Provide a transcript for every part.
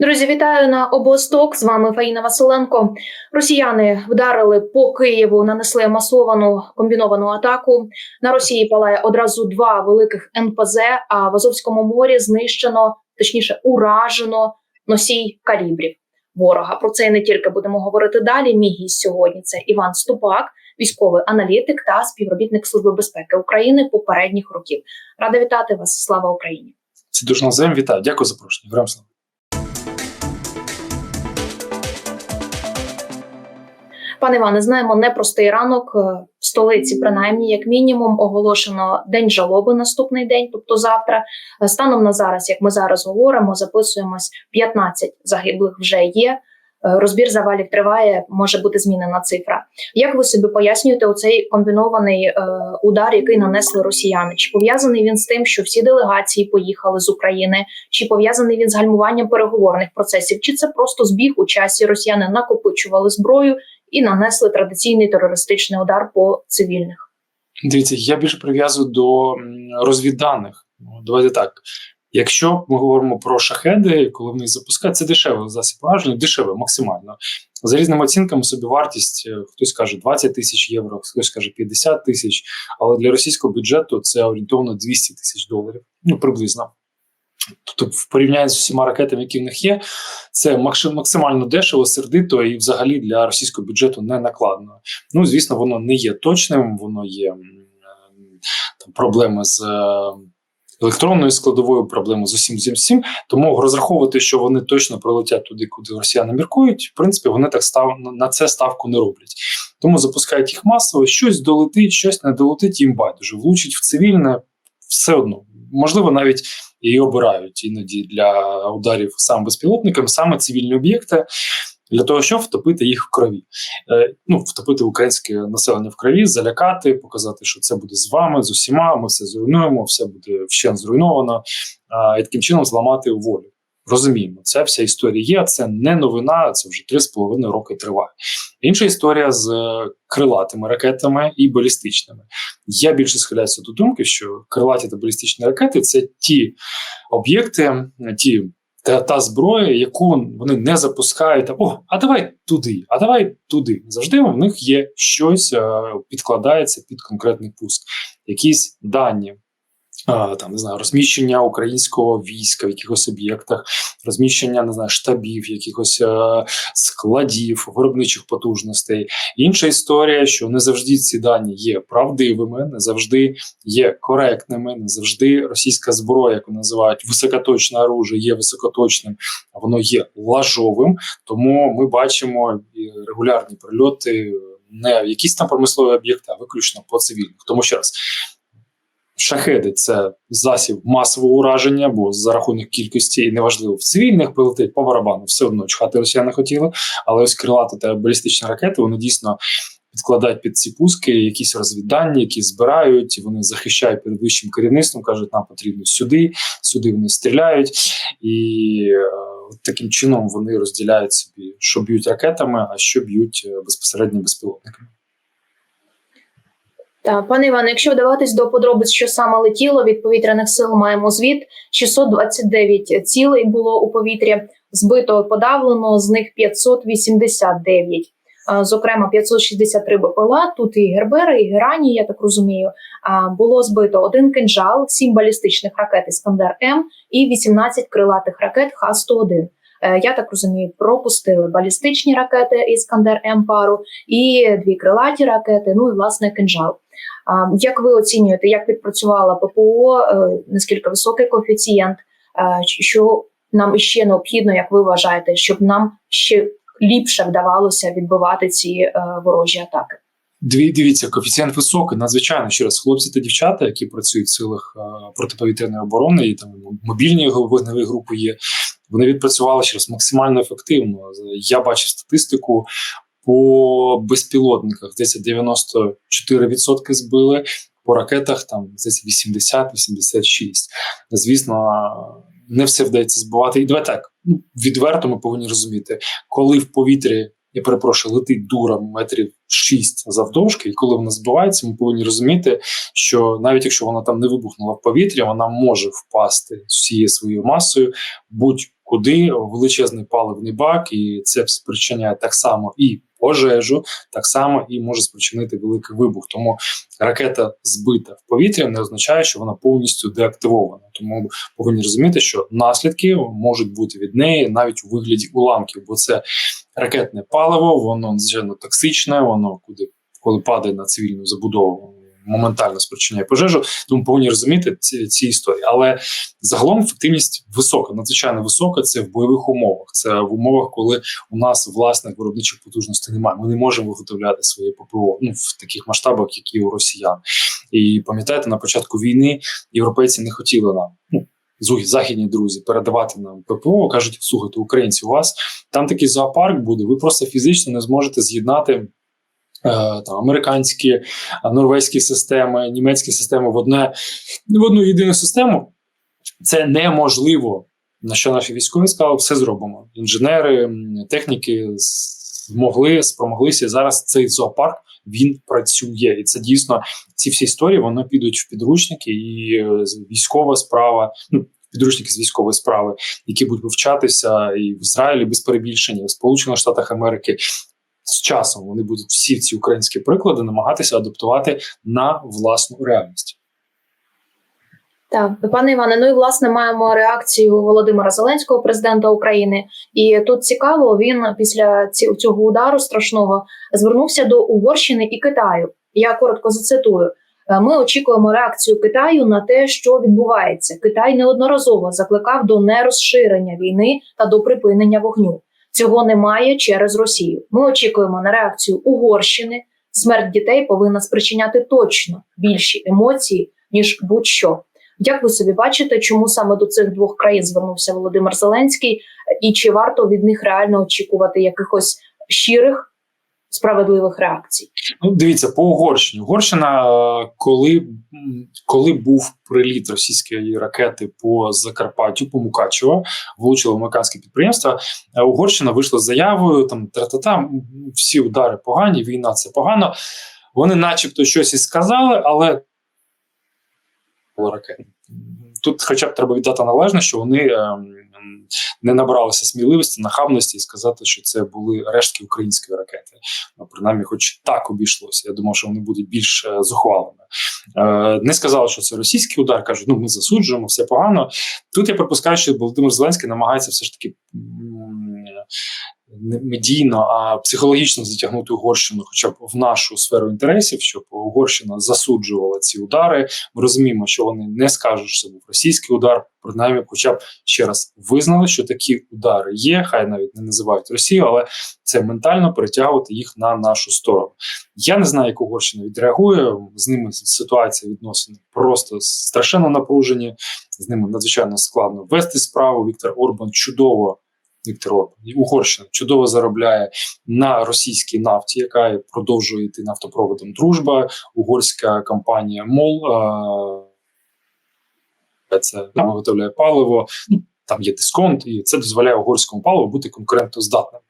Друзі, вітаю на обосток. З вами Фаїна Василенко. Росіяни вдарили по Києву, нанесли масовану комбіновану атаку. На Росії палає одразу два великих НПЗ. А в Азовському морі знищено, точніше, уражено носій калібрів ворога. Про це і не тільки будемо говорити далі. Мій гість сьогодні це Іван Ступак, військовий аналітик та співробітник Служби безпеки України попередніх років. Рада вітати вас. Слава Україні! Це дуже назем. Вітаю. Дякую за запрошення. Героям слава. Пане Іване, знаємо непростий ранок е, в столиці, принаймні, як мінімум, оголошено день жалоби наступний день, тобто завтра. Е, Станом на зараз, як ми зараз говоримо, записуємось 15 загиблих вже є. Е, Розбір завалів триває, може бути змінена цифра. Як ви собі пояснюєте оцей комбінований удар, який нанесли росіяни? Чи пов'язаний він з тим, що всі делегації поїхали з України? Чи пов'язаний він з гальмуванням переговорних процесів? Чи це просто збіг у часі? Росіяни накопичували зброю і нанесли традиційний терористичний удар по цивільних. Дивіться, я більше прив'язую до розвідданих. Ну, Давайте так. Якщо ми говоримо про шахеди, коли вони запускають, це дешевий засіб ураження, дешеве максимально. За різними оцінками собі вартість, е, хтось каже 20 тисяч євро, хтось каже 50 тисяч, але для російського бюджету це орієнтовно 200 тисяч доларів, ну приблизно. Тобто, в порівнянні з усіма ракетами, які в них є, це максим- максимально дешево, сердито і взагалі для російського бюджету не накладно. Ну, звісно, воно не є точним, воно є там проблеми з е, електронною складовою, проблеми з усім з усім. Тому розраховувати, що вони точно прилетять туди, куди росіяни міркують, в принципі, вони так став на це ставку не роблять. Тому запускають їх масово, щось долетить, щось не долетить, їм байдуже. Влучить в цивільне все одно. Можливо, навіть і обирають іноді для ударів сам безпілотникам, саме цивільні об'єкти, для того, щоб втопити їх в крові. Е, ну, втопити українське населення в крові, залякати, показати, що це буде з вами, з усіма, ми все зруйнуємо, все буде вщент зруйновано, а, і таким чином зламати волю. Розуміємо, це вся історія є. Це не новина, це вже три з половиною роки триває. Інша історія з е, крилатими ракетами і балістичними. Я більше схиляюся до думки, що крилаті та балістичні ракети це ті об'єкти, ті та, та зброя, яку вони не запускають. О, а давай туди, а давай туди. Завжди в них є щось, е, підкладається під конкретний пуск, якісь дані. Е, Там не знаю, розміщення українського війська в якихось об'єктах, розміщення не знаю, штабів, якихось е, складів, виробничих потужностей. Інша історія, що не завжди ці дані є правдивими, не завжди є коректними, не завжди російська зброя, яку називають високоточне оружие, є високоточним, воно є лажовим. Тому ми бачимо регулярні прильоти не в якісь там промислові об'єкти, а виключно по цивільних. Тому ще раз. Шахеди це засіб масового ураження, бо за рахунок кількості і неважливо в цивільних прилетить по барабану, все одно чхати росіяни хотіли. Але ось крилати та балістичні ракети вони дійсно підкладають під ці пуски якісь розвіддані, які збирають, вони захищають перед вищим керівництвом, кажуть, нам потрібно сюди, сюди вони стріляють, і е, таким чином вони розділяють собі, що б'ють ракетами, а що б'ють е, безпосередньо безпілотниками. Та пане Іване, якщо вдаватись до подробиць, що саме летіло від повітряних сил, маємо звіт 629 цілей було у повітрі, збито подавлено, з них 589. А, Зокрема, 563 БПЛА, тут і Гербери, і Герані, я так розумію. Було збито один кинжал, 7 балістичних ракет Іскандер М і 18 крилатих ракет Х-101. Е, Я так розумію, пропустили балістичні ракети Іскандер М пару і дві крилаті ракети. Ну і власне кинжал. Як ви оцінюєте, як відпрацювала ППО? е, Наскільки високий коефіцієнт? Е, Що нам іще необхідно, як ви вважаєте, щоб нам ще ліпше вдавалося відбивати ці е, ворожі атаки? Дві дивіться, коефіцієнт високий, надзвичайно ще раз. Хлопці та дівчата, які працюють в силах протиповітряної оборони, і там мобільні вогневі групи є. Вони відпрацювали ще раз максимально ефективно. Я бачив статистику по безпілотниках. десь 94% збили. По ракетах там десь 80-86. Звісно, не все вдається збивати. І давай так ну відверто ми повинні розуміти, коли в повітрі я перепрошую, летить дура метрів 6 завдовжки, і коли вона збивається, ми повинні розуміти, що навіть якщо вона там не вибухнула в повітря, вона може впасти всією своєю масою будь-куди величезний паливний бак, і це спричиняє так само і пожежу, так само і може спричинити великий вибух. Тому ракета збита в повітря не означає, що вона повністю деактивована. Тому повинні розуміти, що наслідки можуть бути від неї навіть у вигляді уламків, бо це ракетне паливо, воно надзвичайно токсичне, воно куди коли падає на цивільну забудову. Моментально спричиняє пожежу, тому повинні розуміти ці, ці історії. Але загалом ефективність висока, надзвичайно висока. Це в бойових умовах. Це в умовах, коли у нас власних виробничих потужностей немає. Ми не можемо виготовляти своє ППО ну в таких масштабах, які у росіян. І пам'ятаєте, на початку війни європейці не хотіли нам. Ну, західні друзі передавати нам ППО, кажуть, слухайте, українці, у вас там такий зоопарк буде. Ви просто фізично не зможете з'єднати е, там американські, е, норвезькі системи, німецькі системи в одне в одну єдину систему. Це неможливо. На що наші військові сказали, все зробимо. Інженери, техніки змогли, спромоглися. І Зараз цей зоопарк він працює, і це дійсно ці всі історії вони підуть в підручники, і е, військова справа, ну підручники з військової справи, які будуть вивчатися і в Ізраїлі без перебільшення, в Сполучених Штатах Америки. З часом вони будуть всі ці українські приклади намагатися адаптувати на власну реальність. Так, пане Іване, ну і власне маємо реакцію Володимира Зеленського, президента України. І тут цікаво, він після цього удару страшного звернувся до Угорщини і Китаю. Я коротко зацитую. Е, Ми очікуємо реакцію Китаю на те, що відбувається. Китай неодноразово закликав до нерозширення війни та до припинення вогню. Цього немає через Росію. Ми очікуємо на реакцію Угорщини. Смерть дітей повинна спричиняти точно більші емоції ніж будь-що. Як ви собі бачите, чому саме до цих двох країн звернувся Володимир Зеленський, і чи варто від них реально очікувати якихось щирих справедливих реакцій? Ну, дивіться, по Угорщині. Угорщина, е, коли, коли був приліт російської ракети по Закарпаттю, по Мукачево, влучило американське підприємство. е, Угорщина вийшла з заявою: там тра-та-та, всі удари погані, війна це погано. Вони, начебто, щось і сказали, але ракет. Тут, хоча б треба віддати належне, що вони ем, не набралися сміливості, нахабності і сказати, що це були рештки української ракети. Ну, принаймні, хоч так обійшлося. Я думав, що вони будуть більш е, зухвалими. Е, не сказали, що це російський удар. кажуть, ну ми засуджуємо, все погано. Тут я припускаю, що Володимир Зеленський намагається все ж таки. Не медійно, а психологічно затягнути Угорщину, хоча б в нашу сферу інтересів, щоб Угорщина засуджувала ці удари. Ми розуміємо, що вони не скажуть, що це був російський удар. Принаймні, хоча б ще раз визнали, що такі удари є. Хай навіть не називають Росію, але це ментально перетягувати їх на нашу сторону. Я не знаю, як Угорщина відреагує. З ними ситуація відносини просто страшенно напружені. З ними надзвичайно складно вести справу. Віктор Орбан чудово. Віктор Орбан Угорщина чудово заробляє на російській нафті, яка продовжує йти нафтопроводом Дружба, угорська компанія МОЛ. е, Це там виготовляє паливо. Ну там є дисконт, і це дозволяє угорському паливу бути конкурентоздатним.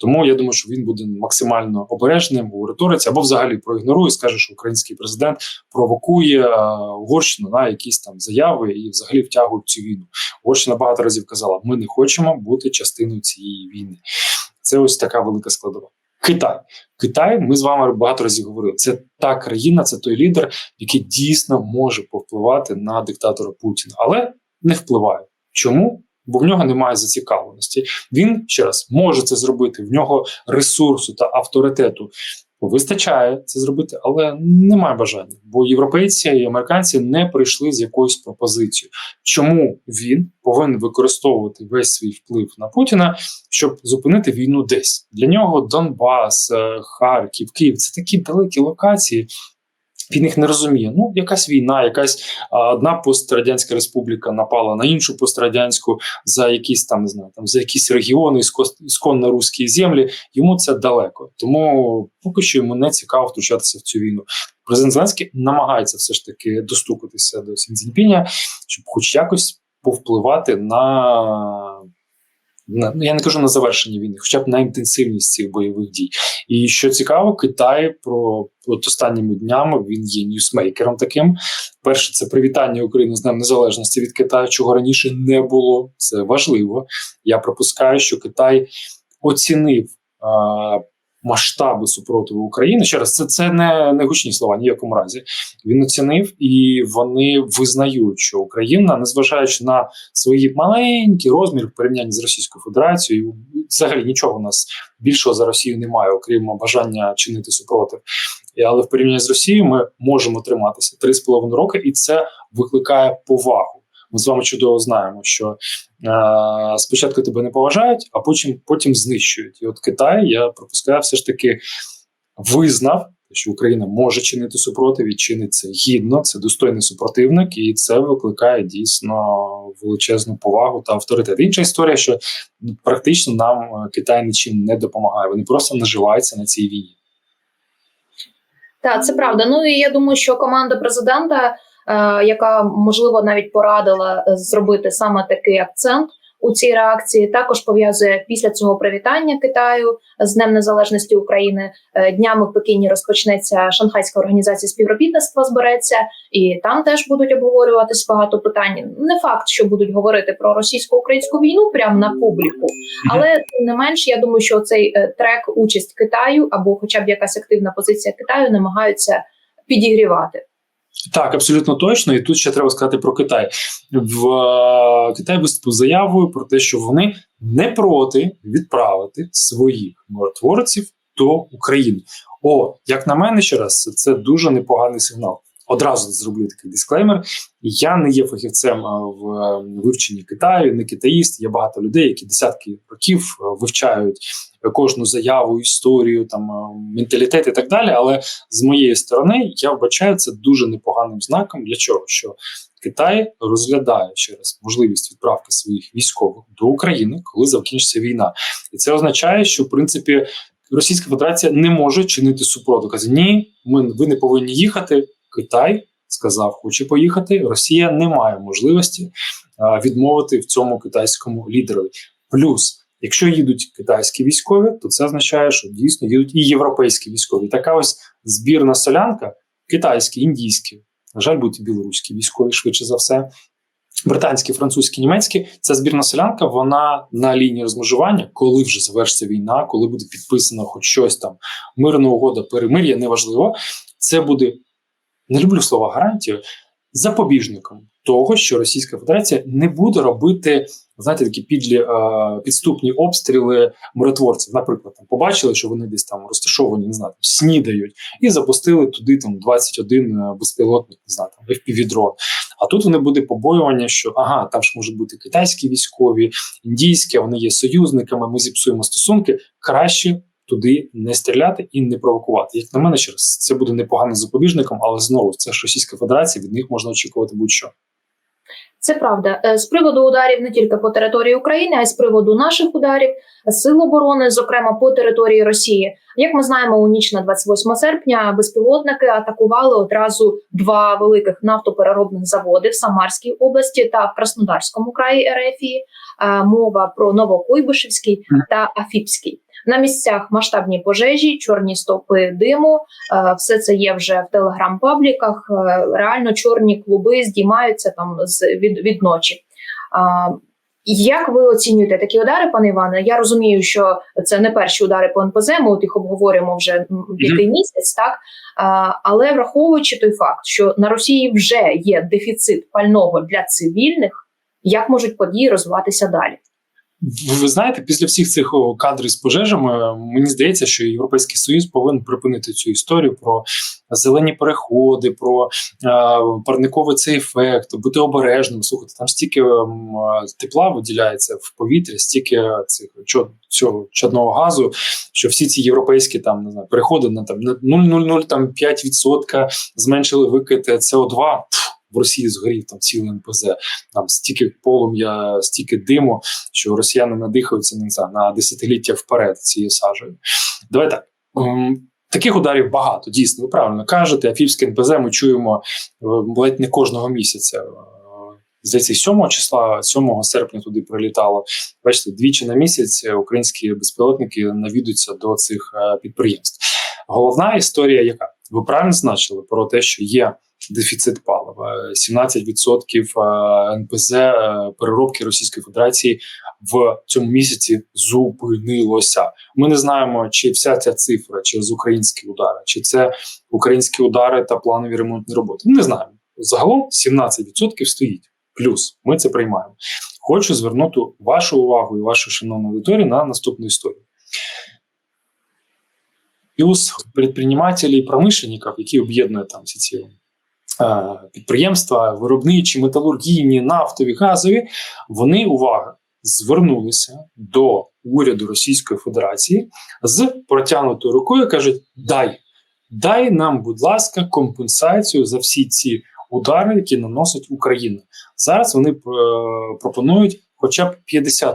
Тому я думаю, що він буде максимально обережним у риториці або взагалі проігнорує, скаже, що український президент провокує е, Угорщину на якісь там заяви і взагалі втягує цю війну. Угорщина багато разів казала: ми не хочемо бути частиною цієї війни. Це ось така велика складова. Китай, Китай, ми з вами багато разів говорили. Це та країна, це той лідер, який дійсно може повпливати на диктатора Путіна, але не впливає. Чому? Бо в нього немає зацікавленості. Він ще раз може це зробити. В нього ресурсу та авторитету вистачає це зробити, але немає бажання. Бо європейці і американці не прийшли з якоюсь пропозицією. Чому він повинен використовувати весь свій вплив на Путіна, щоб зупинити війну десь для нього Донбас, е, Харків, Київ це такі далекі локації. Він їх не розуміє. Ну, якась війна, якась одна пострадянська республіка напала на іншу пострадянську за якісь там не знаю, там за якісь регіони ісконно руські землі. Йому це далеко. Тому поки що йому не цікаво втручатися в цю війну. Президент Зеленський намагається все ж таки достукатися до Сінцзіньпіня, щоб хоч якось повпливати на я не кажу на завершення війни, хоча б на інтенсивність цих бойових дій. І що цікаво, Китай про от останніми днями він є ньюсмейкером таким. Перше, це привітання України з Днем Незалежності від Китаю, чого раніше не було. Це важливо. Я пропускаю, що Китай оцінив масштаби супротиву України. Ще раз, це це не, не гучні слова, ні в якому разі. Він оцінив і вони визнають, що Україна, незважаючи на свої маленькі розміри в порівнянні з Російською Федерацією, взагалі нічого у нас більшого за Росію немає, окрім бажання чинити супротив. Але в порівнянні з Росією ми можемо триматися 3,5 роки, і це викликає повагу. Ми з вами чудово знаємо, що е, спочатку тебе не поважають, а потім потім знищують. І от Китай я пропускаю, все ж таки визнав, що Україна може чинити супротив і чинить це гідно, це достойний супротивник, і це викликає дійсно величезну повагу та авторитет. Інша історія, що практично нам е, Китай нічим не допомагає. Вони просто наживаються на цій війні. Так, це правда. Ну і я думаю, що команда президента, яка можливо навіть порадила е, зробити саме такий акцент у цій реакції, також пов'язує після цього привітання Китаю з Днем Незалежності України. Е, днями в Пекіні розпочнеться Шанхайська організація співробітництва. Збереться, і там теж будуть обговорюватись багато питань. Не факт, що будуть говорити про російсько-українську війну прямо на публіку, але тим не менш, я думаю, що цей е, трек участь Китаю або, хоча б якась активна позиція Китаю, намагаються підігрівати. Так, абсолютно точно. І тут ще треба сказати про Китай. В е, Китай виступив заявою про те, що вони не проти відправити своїх миротворців до України. О, як на мене, ще раз, це, дуже непоганий сигнал. Одразу зроблю такий дисклеймер. Я не є фахівцем е, в е, вивченні Китаю, не китаїст. Є багато людей, які десятки років вивчають кожну заяву, історію, там менталітет і так далі. Але з моєї сторони я вбачаю це дуже непоганим знаком. Для чого? Що Китай розглядає через можливість відправки своїх військових до України, коли закінчиться війна, і це означає, що в принципі Російська Федерація не може чинити супротив. Каже, ні, ми ви не повинні їхати. Китай сказав, хоче поїхати. Росія не має можливості а, відмовити в цьому китайському лідерові. Плюс, якщо їдуть китайські військові, то це означає, що дійсно їдуть і європейські військові. Така ось збірна солянка, китайські, індійські, на жаль, будуть і білоруські військові швидше за все. Британські, французькі, німецькі ця збірна селянка, вона на лінії розмежування, коли вже завершиться війна, коли буде підписано хоч щось там, мирна угода, перемир'я, неважливо. Це буде не люблю слова гарантію, запобіжником того, що Російська Федерація не буде робити знаєте, такі підлі е, підступні обстріли миротворців. Наприклад, там побачили, що вони десь там розташовані, не знаю, там, снідають, і запустили туди там 21 безпілотник, не знаю, там FPV-дрон. А тут вони буде побоювання, що ага, там ж можуть бути китайські військові, індійські, вони є союзниками. Ми зіпсуємо стосунки краще туди не стріляти і не провокувати. Як на мене, ще раз це буде непоганим запобіжником, але знову це ж Російська Федерація, від них можна очікувати будь-що. Це правда Е, з приводу ударів не тільки по території України, а й з приводу наших ударів сил оборони, зокрема по території Росії. Як ми знаємо, у ніч на 28 серпня безпілотники атакували одразу два великих нафтопереробних заводи в Самарській області та в Краснодарському краї Ерефії. Е, Мова про Новокуйбишевський та Афіпський. На місцях масштабні пожежі, чорні стовпи диму. е, Все це є вже в телеграм-пабліках. е, Реально чорні клуби здіймаються там з від, від ночі. Як ви оцінюєте такі удари, пане Іване? Я розумію, що це не перші удари по НПЗ, ми от їх обговорюємо вже який місяць, так але враховуючи той факт, що на Росії вже є дефіцит пального для цивільних, як можуть події розвиватися далі? Ви, знаєте, після всіх цих кадрів з пожежами мені здається, що Європейський Союз повинен припинити цю історію про зелені переходи, про е, парниковий цей ефект, бути обережним. Слухайте, там стільки м, тепла виділяється в повітрі, стільки цих чо- цього чадного газу, що всі ці європейські там не знаю, переходи на там на 0,00 там 5% зменшили викид СО2. В Росії згорів там цілий НПЗ, там стільки полум'я, стільки диму, що росіяни надихаються не знаю, на десятиліття вперед цією сажею. Давай так. ем, Таких ударів багато, дійсно, ви правильно кажете. Афіпське НПЗ ми чуємо е, ледь не кожного місяця. Е, здається, 7 числа, 7 серпня туди прилітало. Бачите, двічі на місяць українські безпілотники навідуються до цих е, підприємств. Головна історія, яка ви правильно значили про те, що є дефіцит палива, 17% е, НПЗ е, переробки Російської Федерації в цьому місяці зупинилося. Ми не знаємо, чи вся ця цифра через українські удари, чи це українські удари та планові ремонтні роботи. Ми не знаємо. Загалом 17% стоїть. Плюс ми це приймаємо. Хочу звернути вашу увагу і вашу шановну аудиторію на наступну історію. Плюс предпринимателі і промишленників, які об'єднують там ці е, підприємства, виробничі, металургійні, нафтові, газові, вони увага звернулися до уряду Російської Федерації з протягнутою рукою. кажуть: дай, дай нам, будь ласка, компенсацію за всі ці удари, які наносить Україна. Зараз вони е, пропонують хоча б 50%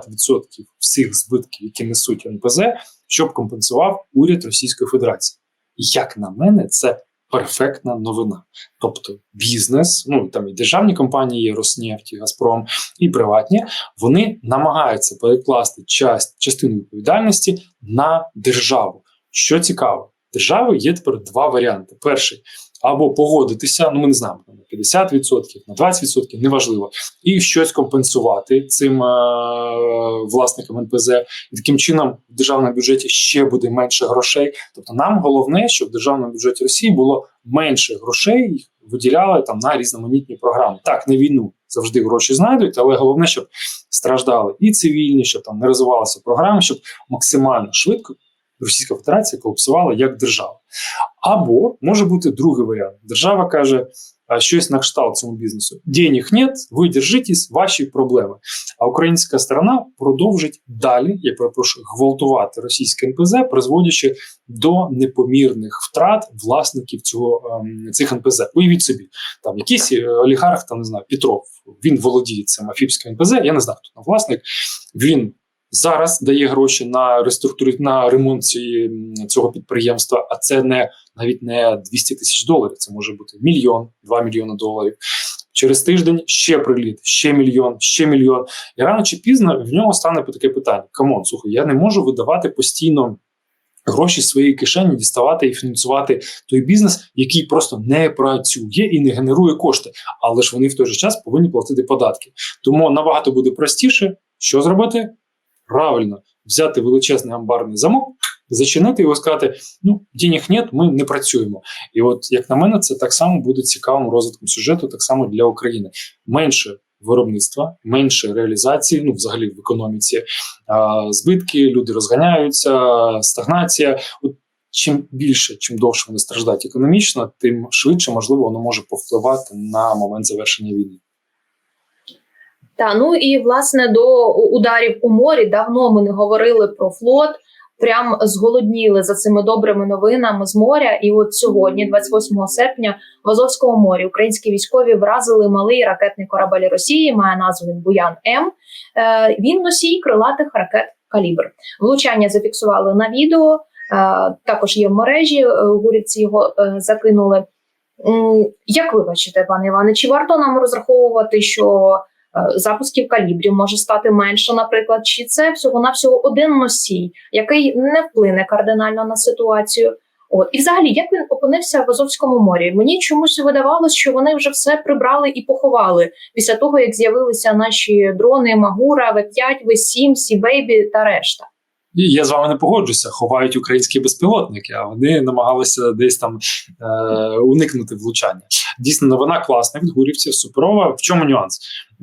всіх збитків, які несуть НПЗ, щоб компенсував уряд Російської Федерації. Як на мене, це перфектна новина. Тобто, бізнес, ну там і державні компанії, є Роснефть, і Газпром, і приватні, вони намагаються перекласти часть, частину відповідальності на державу. Що цікаво, держави є тепер два варіанти: перший або погодитися, ну ми не знаємо на 50%, на 20%, неважливо, і щось компенсувати цим е- власникам НПЗ. І таким чином в державному бюджеті ще буде менше грошей. Тобто, нам головне, щоб в державному бюджеті Росії було менше грошей, їх виділяли там на різноманітні програми. Так, на війну завжди гроші знайдуть, але головне, щоб страждали і цивільні, щоб там не розвивалися програми, щоб максимально швидко. Російська Федерація колапсувала як держава. Або може бути другий варіант. Держава каже щось на кшталт цьому бізнесу: денег нет, ви держитесь, ваші проблеми. А українська сторона продовжить далі, я перепрошую, гвалтувати російське НПЗ, призводячи до непомірних втрат власників цього ем, цих НПЗ. Уявіть собі, там якийсь е, олігарх, там не знаю, Петров, він володіє цим афіпським НПЗ. Я не знаю, хто там власник. Він зараз дає гроші на реструктурі на ремонт цієї, цього підприємства, а це не навіть не 200 тисяч доларів. Це може бути мільйон, два мільйони доларів. Через тиждень ще приліт, ще мільйон, ще мільйон. І рано чи пізно в нього стане таке питання: камон, слухай, я не можу видавати постійно. Гроші з своєї кишені діставати і фінансувати той бізнес, який просто не працює і не генерує кошти, але ж вони в той же час повинні платити податки. Тому набагато буде простіше, що зробити правильно взяти величезний амбарний замок, зачинити його, сказати: ну, денег нет, ми не працюємо. І от, як на мене, це так само буде цікавим розвитком сюжету, так само для України. Менше виробництва, менше реалізації, ну, взагалі в економіці, а, збитки, люди розганяються, стагнація. От Чим більше, чим довше вони страждають економічно, тим швидше можливо воно може повпливати на момент завершення війни. Та ну і власне до ударів у морі давно ми не говорили про флот. Прям зголодніли за цими добрими новинами з моря. І от сьогодні, 28 серпня, в Азовському морі українські військові вразили малий ракетний корабель Росії. Має назву він Буян М. Е, він носій крилатих ракет Калібр. Влучання зафіксували на відео. Е, також є в мережі. е, Гурівці його закинули. Як ви бачите, пане Іване, чи варто нам розраховувати, що запусків калібрів може стати менше, наприклад, чи це всього навсього один носій, який не вплине кардинально на ситуацію? От і взагалі, як він опинився в Азовському морі? Мені чомусь видавалось, що вони вже все прибрали і поховали після того, як з'явилися наші дрони Магура, В5, В7, Сі-Бейбі та решта. Я з вами не погоджуся. Ховають українські безпілотники, а вони намагалися десь там е, уникнути влучання. Дійсно, новина класна від гурівців, суперова. В чому нюанс?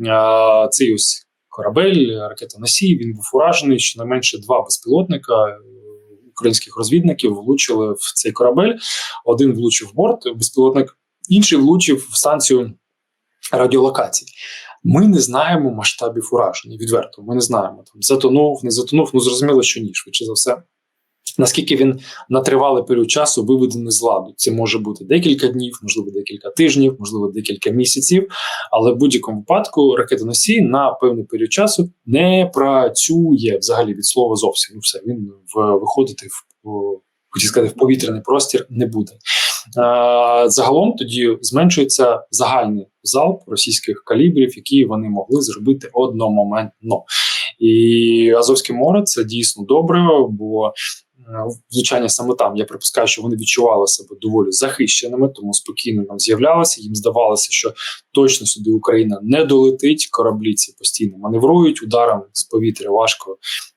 Е, цей ось корабель, ракетоносій, він був уражений. Щонайменше два безпілотника е, українських розвідників влучили в цей корабель. Один влучив в борт безпілотник, інший влучив в станцію радіолокації. Ми не знаємо масштабів ураження. Відверто, ми не знаємо там затонув, не затонув. Ну зрозуміло, що ні, швидше за все. Наскільки він на тривалий період часу виведений з ладу? Це може бути декілька днів, можливо, декілька тижнів, можливо, декілька місяців. Але в будь-якому випадку ракетоносій на певний період часу не працює взагалі від слова зовсім. Ну все він в виходити в хотів сказати, в повітряний простір не буде. загалом тоді зменшується загальний залп російських калібрів, які вони могли зробити одномоментно. І Азовське море це дійсно добре, бо е, звичайно саме там я припускаю, що вони відчували себе доволі захищеними, тому спокійно нам з'являлися. Їм здавалося, що точно сюди Україна не долетить. Кораблі ці постійно маневрують ударом з повітря. Важко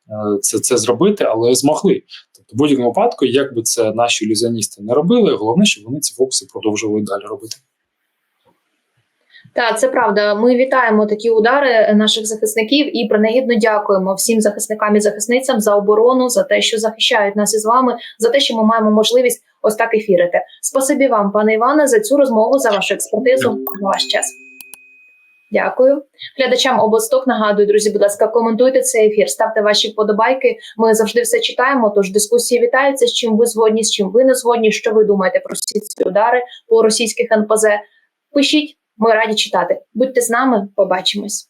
е, це, це зробити, але змогли. Тобто, в будь-якому випадку, як би це наші ілюзіоністи не робили, головне, щоб вони ці фокуси продовжували далі робити. Так, це правда. Ми вітаємо такі удари наших захисників і принагідно дякуємо всім захисникам і захисницям за оборону, за те, що захищають нас із вами, за те, що ми маємо можливість ось так ефірити. Спасибі вам, пане Іване, за цю розмову, за вашу експертизу, за ваш час. Дякую. Глядачам областок нагадую, друзі, будь ласка, коментуйте цей ефір, ставте ваші вподобайки. Ми завжди все читаємо. Тож дискусії вітаються. З чим ви згодні, з чим ви не згодні. Що ви думаєте про всі ці удари по російських НПЗ? Пишіть, ми раді читати. Будьте з нами, побачимось.